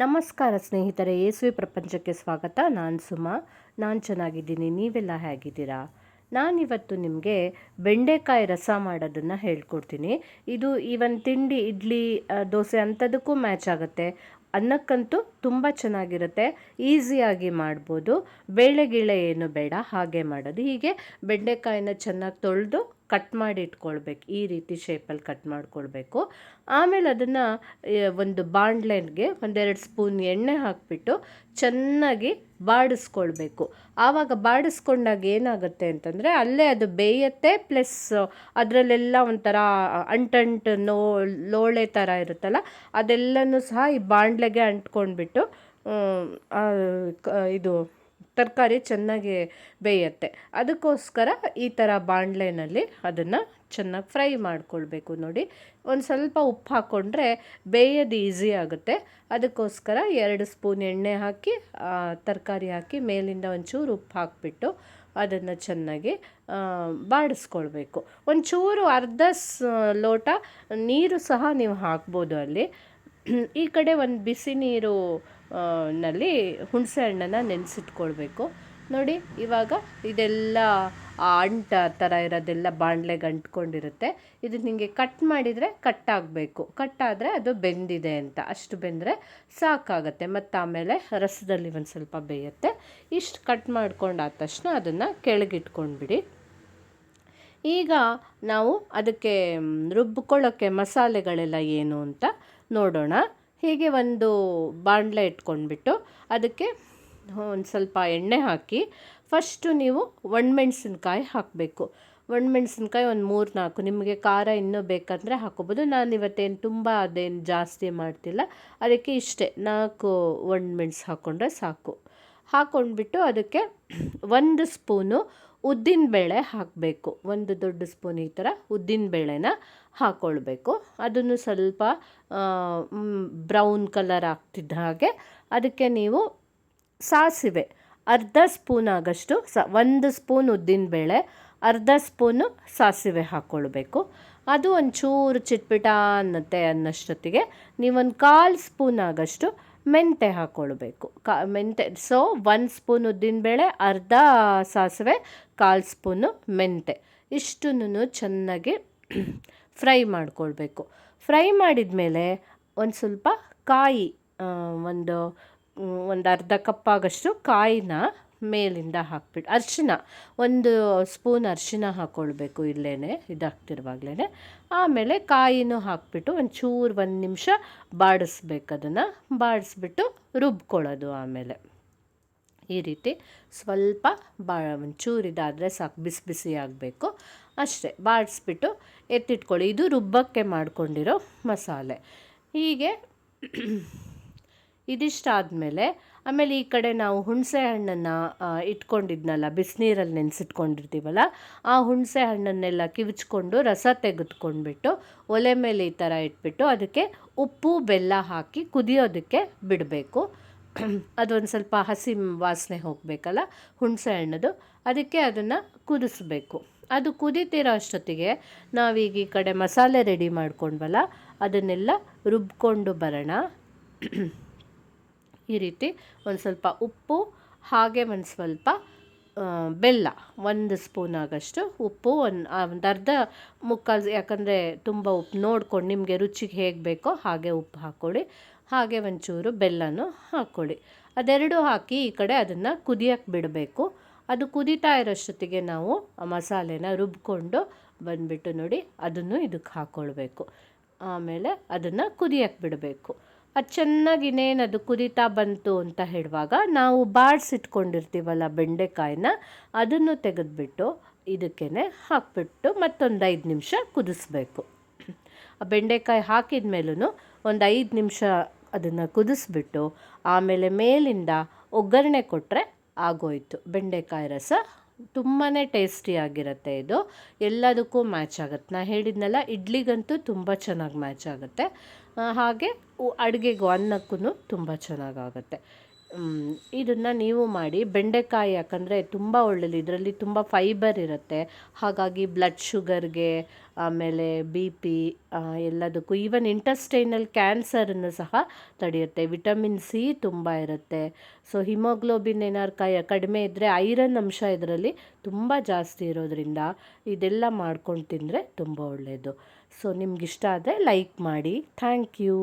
ನಮಸ್ಕಾರ ಸ್ನೇಹಿತರೆ ಯೇಸುವೆ ಪ್ರಪಂಚಕ್ಕೆ ಸ್ವಾಗತ. ನಾನು ಸುಮಾ. ನಾನು ಚೆನ್ನಾಗಿದ್ದೀನಿ. ನೀವೆಲ್ಲ ಹೇಗಿದ್ದೀರಾ? ನಾನಿವತ್ತು ನಿಮಗೆ ಬೆಂಡೆಕಾಯಿ ರಸ ಮಾಡೋದನ್ನು ಹೇಳ್ಕೊಡ್ತೀನಿ. ಇದು ಈವನ್ ತಿಂಡಿ, ಇಡ್ಲಿ ದೋಸೆ ಅಂಥದಕ್ಕೂ ಮ್ಯಾಚ್ ಆಗುತ್ತೆ. ಅನ್ನಕ್ಕಂತೂ ತುಂಬ ಚೆನ್ನಾಗಿರುತ್ತೆ. ಈಸಿಯಾಗಿ ಮಾಡ್ಬೋದು. ಬೇಳೆ ಗಿಳೆ ಏನು ಬೇಡ, ಹಾಗೆ ಮಾಡೋದು. ಹೀಗೆ ಬೆಂಡೆಕಾಯಿನ ಚೆನ್ನಾಗಿ ತೊಳೆದು ಕಟ್ ಮಾಡಿ ಇಟ್ಕೊಳ್ಬೇಕು, ಈ ರೀತಿ ಶೇಪಲ್ಲಿ ಕಟ್ ಮಾಡ್ಕೊಳ್ಬೇಕು. ಆಮೇಲೆ ಅದನ್ನು ಒಂದು ಬಾಣಲೆಗೆ ಒಂದೆರಡು ಸ್ಪೂನ್ ಎಣ್ಣೆ ಹಾಕಿಬಿಟ್ಟು ಚೆನ್ನಾಗಿ ಬಾಡಿಸ್ಕೊಳ್ಬೇಕು. ಆವಾಗ ಬಾಡಿಸ್ಕೊಂಡಾಗ ಏನಾಗುತ್ತೆ ಅಂತಂದರೆ, ಅಲ್ಲೇ ಅದು ಬೇಯತ್ತೆ, ಪ್ಲಸ್ ಅದರಲ್ಲೆಲ್ಲ ಒಂಥರ ಅಂಟಂಟು ನೋ, ಲೋಳೆ ಥರ ಇರುತ್ತಲ್ಲ, ಅದೆಲ್ಲನೂ ಸಹ ಈ ಬಾಣಲೆಗೆ ಅಂಟ್ಕೊಂಡ್ಬಿಟ್ಟು ಇದು ತರಕಾರಿ ಚೆನ್ನಾಗಿ ಬೇಯುತ್ತೆ. ಅದಕ್ಕೋಸ್ಕರ ಈ ಥರ ಬಾಣಲೆನಲ್ಲಿ ಅದನ್ನು ಚೆನ್ನಾಗಿ ಫ್ರೈ ಮಾಡ್ಕೊಳ್ಬೇಕು ನೋಡಿ. ಒಂದು ಸ್ವಲ್ಪ ಉಪ್ಪು ಹಾಕ್ಕೊಂಡ್ರೆ ಬೇಯೋದು ಈಸಿ ಆಗುತ್ತೆ. ಅದಕ್ಕೋಸ್ಕರ ಎರಡು ಸ್ಪೂನ್ ಎಣ್ಣೆ ಹಾಕಿ ತರಕಾರಿ ಹಾಕಿ ಮೇಲಿಂದ ಒಂಚೂರು ಉಪ್ಪು ಹಾಕಿಬಿಟ್ಟು ಅದನ್ನು ಚೆನ್ನಾಗಿ ಬಾಡಿಸ್ಕೊಳ್ಬೇಕು. ಒಂಚೂರು ಅರ್ಧ ಸ್, ಲೋಟ ನೀರು ಸಹ ನೀವು ಹಾಕ್ಬೋದು ಅಲ್ಲಿ. ಈ ಕಡೆ ಒಂದು ಬಿಸಿ ನೀರು ನಲ್ಲಿ ಹುಣಸೆ ಹಣ್ಣನ್ನು ನೆನೆಸಿಟ್ಕೊಳ್ಬೇಕು. ನೋಡಿ, ಇವಾಗ ಇದೆಲ್ಲ ಆ ಅಂಟ ಥರ ಇರೋದೆಲ್ಲ ಬಾಣಲೆಗೆ ಅಂಟ್ಕೊಂಡಿರುತ್ತೆ. ಇದು ನಿಮಗೆ ಕಟ್ ಮಾಡಿದರೆ ಕಟ್ ಆಗಬೇಕು. ಕಟ್ ಆದರೆ ಅದು ಬೆಂದಿದೆ ಅಂತ. ಅಷ್ಟು ಬೆಂದರೆ ಸಾಕಾಗತ್ತೆ. ಮತ್ತು ಆಮೇಲೆ ರಸದಲ್ಲಿ ಒಂದು ಸ್ವಲ್ಪ ಬೇಯುತ್ತೆ. ಇಷ್ಟು ಕಟ್ ಮಾಡ್ಕೊಂಡಾದ ತಕ್ಷಣ ಅದನ್ನು ಕೆಳಗಿಟ್ಕೊಂಡ್ಬಿಡಿ. ಈಗ ನಾವು ಅದಕ್ಕೆ ರುಬ್ಬಿಕೊಳ್ಳೋಕ್ಕೆ ಮಸಾಲೆಗಳೆಲ್ಲ ಏನು ಅಂತ ನೋಡೋಣ. ಹೀಗೆ ಒಂದು ಬಾಣಲೆ ಇಟ್ಕೊಂಡ್ಬಿಟ್ಟು ಅದಕ್ಕೆ ಒಂದು ಸ್ವಲ್ಪ ಎಣ್ಣೆ ಹಾಕಿ ಫಸ್ಟು ನೀವು ಒಣಮೆಣ್ಸಿನ್ಕಾಯಿ ಹಾಕಬೇಕು. ಒಣಮೆಣ್ಸಿನ್ಕಾಯಿ ಒಂದು ಮೂರು ನಾಲ್ಕು ನಿಮಗೆ ಖಾರ ಇನ್ನೂ ಬೇಕಂದರೆ ಹಾಕೋಬೋದು ನಾನು ಇವತ್ತೇನು ತುಂಬ ಅದೇನು ಜಾಸ್ತಿ ಮಾಡ್ತಿಲ್ಲ. ಅದಕ್ಕೆ ಇಷ್ಟೇ, ನಾಲ್ಕು ಒಣಮೆಣ್ಸು ಹಾಕ್ಕೊಂಡ್ರೆ ಸಾಕು. ಹಾಕ್ಕೊಂಡ್ಬಿಟ್ಟು ಅದಕ್ಕೆ ಒಂದು ಸ್ಪೂನು ಉದ್ದಿನಬೇಳೆ ಹಾಕಬೇಕು. ಒಂದು ದೊಡ್ಡ ಸ್ಪೂನ್ ಈ ಥರ ಉದ್ದಿನಬೇಳೆನ ಹಾಕ್ಕೊಳ್ಬೇಕು ಅದನ್ನು ಸ್ವಲ್ಪ ಬ್ರೌನ್ ಕಲರ್ ಆಗ್ತಿದ್ದ ಹಾಗೆ ಅದಕ್ಕೆ ನೀವು ಸಾಸಿವೆ ಅರ್ಧ ಸ್ಪೂನ್ ಆಗಷ್ಟು ಸ, ಒಂದು ಸ್ಪೂನ್ ಉದ್ದಿನಬೇಳೆ ಅರ್ಧ ಸ್ಪೂನು ಸಾಸಿವೆ ಹಾಕ್ಕೊಳ್ಬೇಕು ಅದು ಒಂಚೂರು ಚಿಟ್ಪಿಟ ಅನ್ನತ್ತೆ ಅನ್ನೋಷ್ಟೊತ್ತಿಗೆ. ನೀವೊಂದು ಕಾಲು ಸ್ಪೂನ್ ಆಗಷ್ಟು ಮೆಂತೆ ಹಾಕ್ಕೊಳ್ಬೇಕು ಕಾ ಮೆಂತೆ ಸೊ ಒಂದು ಸ್ಪೂನ್ ಉದ್ದಿನಬೇಳೆ ಅರ್ಧ ಸಾಸಿವೆ, ಕಾಲು ಸ್ಪೂನು ಮೆಂತೆ ಇಷ್ಟನ್ನು ಚೆನ್ನಾಗಿ ಫ್ರೈ ಮಾಡ್ಕೊಳ್ಬೇಕು. ಫ್ರೈ ಮಾಡಿದ ಮೇಲೆ ಒಂದು ಸ್ವಲ್ಪ ಕಾಯಿ ಒಂದು ಒಂದು ಅರ್ಧ ಕಪ್ಪಾಗಷ್ಟು ಕಾಯಿನ ಮೇಲಿಂದ ಹಾಕ್ಬಿಟ್ಟು ಅರಿಶಿನ, ಒಂದು ಸ್ಪೂನ್ ಅರಿಶಿನ ಹಾಕ್ಕೊಳ್ಬೇಕು ಇಲ್ಲೇ ಇದಾಗ್ತಿರುವಾಗಲೇ ಆಮೇಲೆ ಕಾಯಿನೂ ಹಾಕ್ಬಿಟ್ಟು ಒಂಚೂರು ಒಂದು ನಿಮಿಷ ಬಾಡಿಸ್ಬೇಕು ಅದನ್ನು, ಬಾಡಿಸ್ಬಿಟ್ಟು ರುಬ್ಕೊಳ್ಳೋದು ಆಮೇಲೆ. ಈ ರೀತಿ ಸ್ವಲ್ಪ ಬಾ, ಒಂಚೂರು ಇದಾದರೆ ಸಾಕು, ಬಿಸಿ ಬಿಸಿ ಆಗಬೇಕು. ಅಷ್ಟೇ, ಬಾಡಿಸ್ಬಿಟ್ಟು ಎತ್ತಿಟ್ಕೊಳ್ಳಿ. ಇದು ರುಬ್ಬಕ್ಕೆ ಮಾಡ್ಕೊಂಡಿರೋ ಮಸಾಲೆ. ಹೀಗೆ ಇದಿಷ್ಟಾದಮೇಲೆ, ಆಮೇಲೆ ಈ ಕಡೆ ನಾವು ಹುಣಸೆ ಹಣ್ಣನ್ನು ಇಟ್ಕೊಂಡಿದ್ನಲ್ಲ, ಬಿಸಿನೀರಲ್ಲಿ ನೆನೆಸಿಟ್ಕೊಂಡಿರ್ತೀವಲ್ಲ, ಆ ಹುಣಸೆ ಹಣ್ಣನ್ನೆಲ್ಲ ಕಿವಿಚ್ಕೊಂಡು ರಸ ತೆಗೆದುಕೊಂಡ್ಬಿಟ್ಟು, ಒಲೆ ಮೇಲೆ ಈ ಥರ ಇಟ್ಬಿಟ್ಟು ಅದಕ್ಕೆ ಉಪ್ಪು, ಬೆಲ್ಲ ಹಾಕಿ ಕುದಿಯೋದಕ್ಕೆ ಬಿಡಬೇಕು. ಅದೊಂದು ಸ್ವಲ್ಪ ಹಸಿ ವಾಸನೆ ಹೋಗಬೇಕಲ್ಲ, ಹುಣಸೆ ಹಣ್ಣದು, ಅದಕ್ಕೆ ಅದನ್ನು ಕುದಿಸ್ಬೇಕು. ಅದು ಕುದೀತಿರೋ ಅಷ್ಟೊತ್ತಿಗೆ ನಾವೀಗ ಈ ಕಡೆ ಮಸಾಲೆ ರೆಡಿ ಮಾಡ್ಕೊಂಡ್ವಲ್ಲ, ಅದನ್ನೆಲ್ಲ ರುಬ್ಕೊಂಡು ಬರೋಣ. ಈ ರೀತಿ ಒಂದು ಸ್ವಲ್ಪ ಉಪ್ಪು, ಹಾಗೆ ಒಂದು ಸ್ವಲ್ಪ ಬೆಲ್ಲ, ಒಂದು ಸ್ಪೂನ್ ಆಗಷ್ಟು ಉಪ್ಪು, ಒಂದು ಒಂದು ಅರ್ಧ ಮುಕ್ಕಾಲು, ಯಾಕಂದರೆ ತುಂಬ ಉಪ್ಪು ನೋಡ್ಕೊಂಡು ನಿಮಗೆ ರುಚಿಗೆ ಹೇಗೆ ಬೇಕೋ ಹಾಗೆ ಉಪ್ಪು ಹಾಕ್ಕೊಳ್ಳಿ. ಹಾಗೆ ಒಂಚೂರು ಬೆಲ್ಲನೂ ಹಾಕ್ಕೊಳ್ಳಿ. ಅದೆರಡು ಹಾಕಿ ಈ ಕಡೆ ಅದನ್ನು ಕುದಿಯಕ್ಕೆ ಬಿಡಬೇಕು. ಅದು ಕುದೀತಾ ಇರೋಷ್ಟೊತ್ತಿಗೆ ನಾವು ಆ ಮಸಾಲೆನ ರುಬ್ಕೊಂಡು ಬಂದುಬಿಟ್ಟು ನೋಡಿ, ಅದನ್ನು ಇದಕ್ಕೆ ಹಾಕ್ಕೊಳ್ಬೇಕು. ಆಮೇಲೆ ಅದನ್ನು ಕುದಿಯಕ್ಕೆ ಬಿಡಬೇಕು. ಅದು ಚೆನ್ನಾಗಿ ಅದು ಕುದೀತಾ ಬಂತು ಅಂತ ಹೇಳುವಾಗ ನಾವು ಬಾಡಿಸಿಟ್ಕೊಂಡಿರ್ತೀವಲ್ಲ ಬೆಂಡೆಕಾಯಿನ, ಅದನ್ನು ತೆಗೆದುಬಿಟ್ಟು ಇದಕ್ಕೇ ಹಾಕ್ಬಿಟ್ಟು ಮತ್ತೊಂದು ಐದು ನಿಮಿಷ ಕುದಿಸ್ಬೇಕು. ಆ ಬೆಂಡೆಕಾಯಿ ಹಾಕಿದ ಮೇಲೂ ಒಂದು ಐದು ನಿಮಿಷ ಅದನ್ನು ಕುದಿಸ್ಬಿಟ್ಟು ಆಮೇಲೆ ಮೇಲಿಂದ ಒಗ್ಗರಣೆ ಕೊಟ್ಟರೆ ಆಗೋಯಿತು. ಬೆಂಡೆಕಾಯಿ ರಸ ತುಂಬಾ ಟೇಸ್ಟಿಯಾಗಿರುತ್ತೆ ಇದು. ಎಲ್ಲದಕ್ಕೂ ಮ್ಯಾಚ್ ಆಗುತ್ತೆ. ನಾನು ಹೇಳಿದ್ನಲ್ಲ, ಇಡ್ಲಿಗಂತೂ ತುಂಬ ಚೆನ್ನಾಗಿ ಮ್ಯಾಚ್ ಆಗುತ್ತೆ. ಹಾಗೆ ಅಡುಗೆಗೂ ಅನ್ನಕ್ಕೂ ತುಂಬ ಚೆನ್ನಾಗಾಗುತ್ತೆ ಇದನ್ನು ನೀವು ಮಾಡಿ ಬೆಂಡೆಕಾಯಿ ಯಾಕಂದರೆ ತುಂಬ ಒಳ್ಳೆಯದು ಇದರಲ್ಲಿ ತುಂಬ ಫೈಬರ್ ಇರುತ್ತೆ. ಹಾಗಾಗಿ ಬ್ಲಡ್ ಶುಗರ್ಗೆ ಆಮೇಲೆ ಬಿ ಪಿ ಎಲ್ಲದಕ್ಕೂ ಈವನ್ ಇಂಟಸ್ಟೈನಲ್ ಕ್ಯಾನ್ಸರನ್ನು ಸಹ ತಡೆಯುತ್ತೆ. ವಿಟಮಿನ್ ಸಿ ತುಂಬ ಇರುತ್ತೆ. ಸೊ ಹಿಮೋಗ್ಲೋಬಿನ್ ಏನಾರು ಕಡಿಮೆ ಇದ್ದರೆ ಐರನ್ ಅಂಶ ಇದರಲ್ಲಿ ತುಂಬ ಜಾಸ್ತಿ ಇರೋದ್ರಿಂದ ಇದೆಲ್ಲ ಮಾಡ್ಕೊಂಡು ತಿಂದರೆ ತುಂಬ ಒಳ್ಳೆಯದು ಸೊ ನಿಮ್ಗೆ ಇಷ್ಟ ಆದರೆ ಲೈಕ್ ಮಾಡಿ. Thank you